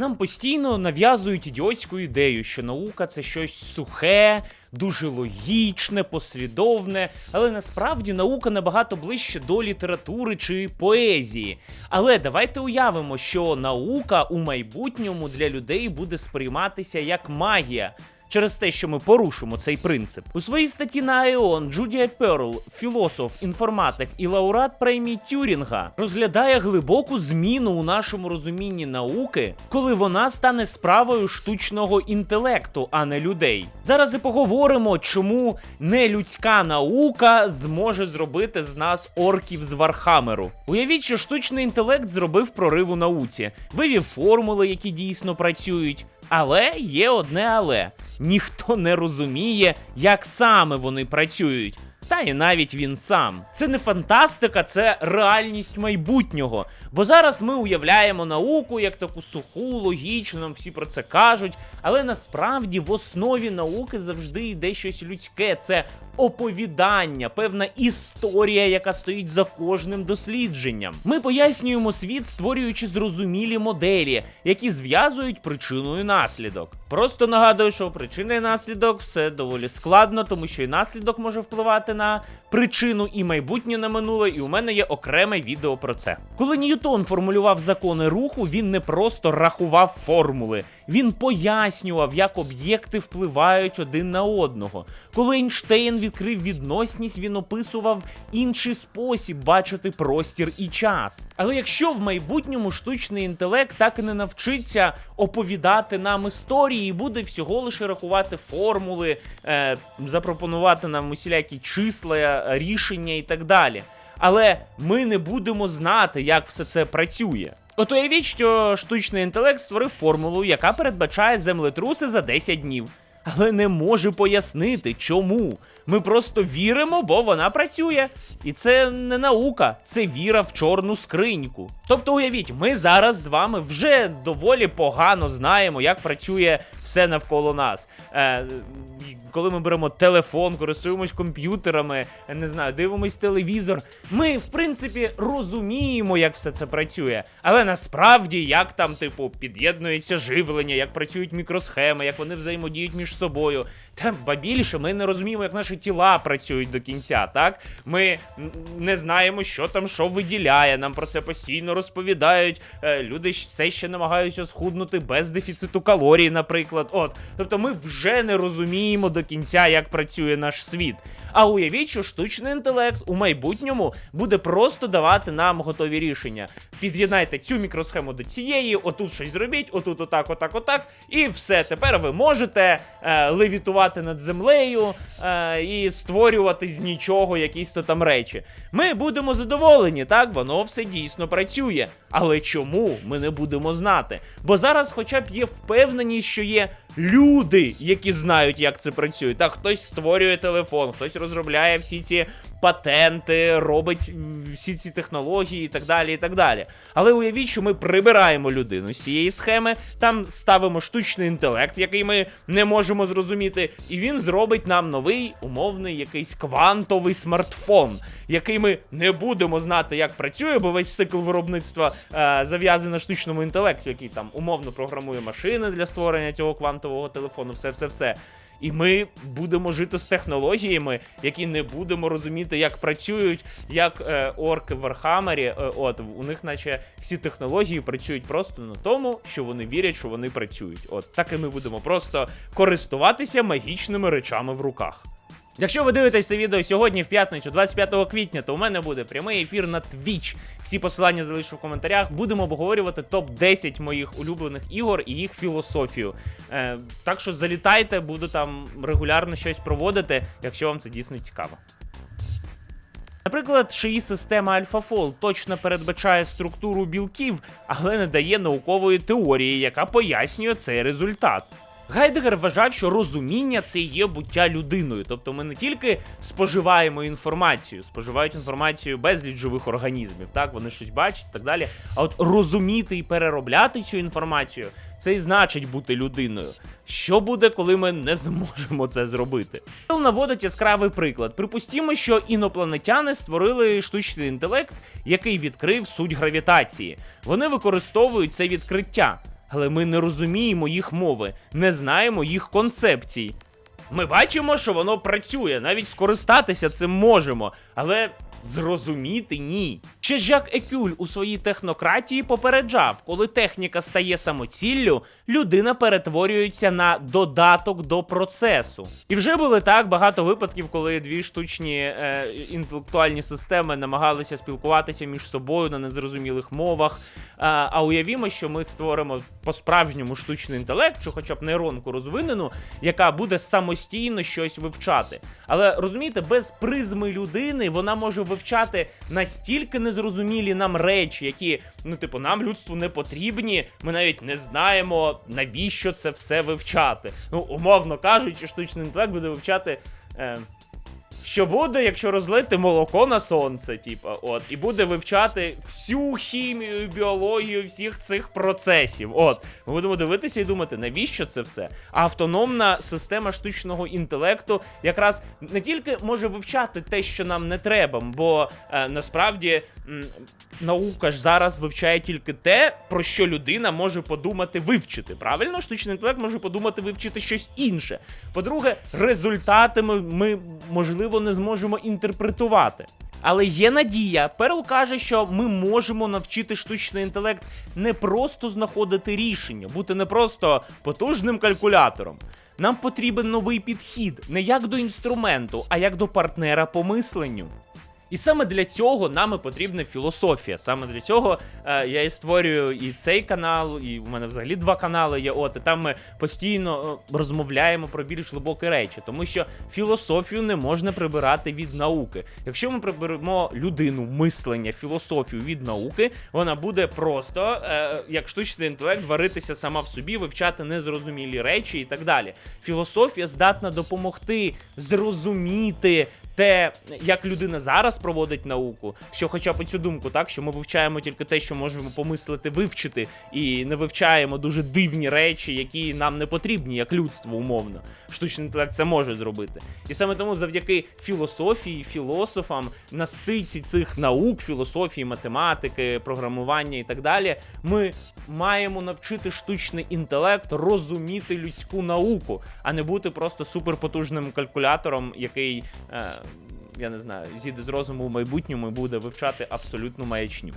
Нам постійно нав'язують ідіотську ідею, що наука це щось сухе, дуже логічне, послідовне, але насправді наука набагато ближче до літератури чи поезії. Але давайте уявимо, що наука у майбутньому для людей буде сприйматися як магія. Через те, що ми порушимо цей принцип. У своїй статті на ION Джудія Перл, філософ, інформатик і лауреат премії Тюрінга, розглядає глибоку зміну у нашому розумінні науки, коли вона стане справою штучного інтелекту, а не людей. Зараз і поговоримо, чому нелюдська наука зможе зробити з нас орків з Вархамеру. Уявіть, що штучний інтелект зробив прорив у науці, вивів формули, які дійсно працюють. Але є одне але ніхто не розуміє, як саме вони працюють. Та і навіть він сам. Це не фантастика, це реальність майбутнього. Бо зараз ми уявляємо науку як таку суху, логічну, всі про це кажуть. Але насправді в основі науки завжди йде щось людське. Це оповідання, певна історія, яка стоїть за кожним дослідженням. Ми пояснюємо світ, створюючи зрозумілі моделі, які зв'язують причину і наслідок. Просто нагадую, що причина і наслідок все доволі складно, тому що і наслідок може впливати на причину, і майбутнє на минуле, і у мене є окреме відео про це. Коли Ньютон формулював закони руху, він не просто рахував формули, він пояснював, як об'єкти впливають один на одного. Коли Ейнштейн відкрив відносність, він описував інший спосіб бачити простір і час. Але якщо в майбутньому штучний інтелект так і не навчиться оповідати нам історії і буде всього лише рахувати формули, е, запропонувати нам усілякі числа, е, рішення і так далі. Але ми не будемо знати, як все це працює. От уявіть, що штучний інтелект створив формулу, яка передбачає землетруси за 10 днів. Але не може пояснити, чому. Ми просто віримо, бо вона працює. І це не наука, це віра в чорну скриньку. Тобто, уявіть, ми зараз з вами вже доволі погано знаємо, як працює все навколо нас. Е, коли ми беремо телефон, користуємось комп'ютерами, е, не знаю, дивимось телевізор. Ми, в принципі, розуміємо, як все це працює. Але насправді, як там, типу, під'єднується живлення, як працюють мікросхеми, як вони взаємодіють між собою. Та ба більше ми не розуміємо, як наші тіла працюють до кінця. Так ми не знаємо, що там що виділяє. Нам про це постійно розповідають. Е, люди все ще намагаються схуднути без дефіциту калорій, наприклад. От, тобто, ми вже не розуміємо до кінця, як працює наш світ. А уявіть, що штучний інтелект у майбутньому буде просто давати нам готові рішення. Під'єднайте цю мікросхему до цієї, отут щось зробіть, отут, отак, отак, отак, і все. Тепер ви можете е, левітувати над землею е, і створювати з нічого якісь то там речі. Ми будемо задоволені, так, воно все дійсно працює. Але чому ми не будемо знати? Бо зараз, хоча б є впевненість, що є люди, які знають, як це працює. Так, хтось створює телефон, хтось розробляє всі ці патенти, робить всі ці технології і так далі. і так далі. Але уявіть, що ми прибираємо людину з цієї схеми, там ставимо штучний інтелект, який ми не можемо зрозуміти, і він зробить нам новий умовний якийсь квантовий смартфон, який ми не будемо знати, як працює, бо весь цикл виробництва е, зав'язаний на штучному інтелекті, який там умовно програмує машини для створення цього квантового телефону, все, все, все. І ми будемо жити з технологіями, які не будемо розуміти, як працюють, як е, орки в Вархаммері. Е, от у них, наче всі технології працюють просто на тому, що вони вірять, що вони працюють. От так і ми будемо просто користуватися магічними речами в руках. Якщо ви дивитесь це відео сьогодні, в п'ятницю, 25 квітня, то у мене буде прямий ефір на Twitch. Всі посилання залишу в коментарях. Будемо обговорювати топ-10 моїх улюблених ігор і їх філософію. Е, так що залітайте, буду там регулярно щось проводити, якщо вам це дійсно цікаво. Наприклад, шиї система AlphaFold точно передбачає структуру білків, але не дає наукової теорії, яка пояснює цей результат. Гайдегер вважав, що розуміння це є буття людиною. Тобто ми не тільки споживаємо інформацію, споживають інформацію безліч живих організмів, так вони щось бачать і так далі. А от розуміти і переробляти цю інформацію це і значить бути людиною. Що буде, коли ми не зможемо це зробити? Наводить яскравий приклад. Припустімо, що інопланетяни створили штучний інтелект, який відкрив суть гравітації. Вони використовують це відкриття. Але ми не розуміємо їх мови, не знаємо їх концепцій. Ми бачимо, що воно працює, навіть скористатися цим можемо, але зрозуміти ні. Ще Жак Екюль у своїй технократії попереджав, коли техніка стає самоціллю, людина перетворюється на додаток до процесу. І вже були так багато випадків, коли дві штучні е, інтелектуальні системи намагалися спілкуватися між собою на незрозумілих мовах. А, а уявімо, що ми створимо по-справжньому штучний інтелект, чи хоча б нейронку розвинену, яка буде самостійно щось вивчати. Але розумієте, без призми людини вона може вивчати настільки незрозумілі нам речі, які, ну, типу, нам людству не потрібні. Ми навіть не знаємо, навіщо це все вивчати. Ну, умовно кажучи, штучний інтелект буде вивчати. Е, що буде, якщо розлити молоко на сонце, типа, от, і буде вивчати всю хімію, біологію всіх цих процесів. От, ми будемо дивитися і думати, навіщо це все? Автономна система штучного інтелекту якраз не тільки може вивчати те, що нам не треба, бо е, насправді м, наука ж зараз вивчає тільки те, про що людина може подумати вивчити. Правильно, штучний інтелект може подумати вивчити щось інше. По-друге, результати ми, ми можливо не зможемо інтерпретувати. Але є надія. Перл каже, що ми можемо навчити штучний інтелект не просто знаходити рішення, бути не просто потужним калькулятором. Нам потрібен новий підхід не як до інструменту, а як до партнера по мисленню. І саме для цього нам потрібна філософія. Саме для цього е, я і створюю і цей канал, і у мене взагалі два канали є. От і там ми постійно е, розмовляємо про більш глибокі речі, тому що філософію не можна прибирати від науки. Якщо ми приберемо людину, мислення, філософію від науки, вона буде просто е, як штучний інтелект варитися сама в собі, вивчати незрозумілі речі і так далі. Філософія здатна допомогти зрозуміти те, як людина зараз проводить науку, що хоча б цю думку, так що ми вивчаємо тільки те, що можемо помислити, вивчити, і не вивчаємо дуже дивні речі, які нам не потрібні, як людство, умовно. Штучний інтелект це може зробити. І саме тому, завдяки філософії, філософам, на стиці цих наук, філософії, математики, програмування і так далі, ми маємо навчити штучний інтелект розуміти людську науку, а не бути просто суперпотужним калькулятором, який. Е, я не знаю, зійде з розуму в майбутньому і буде вивчати абсолютну маячню.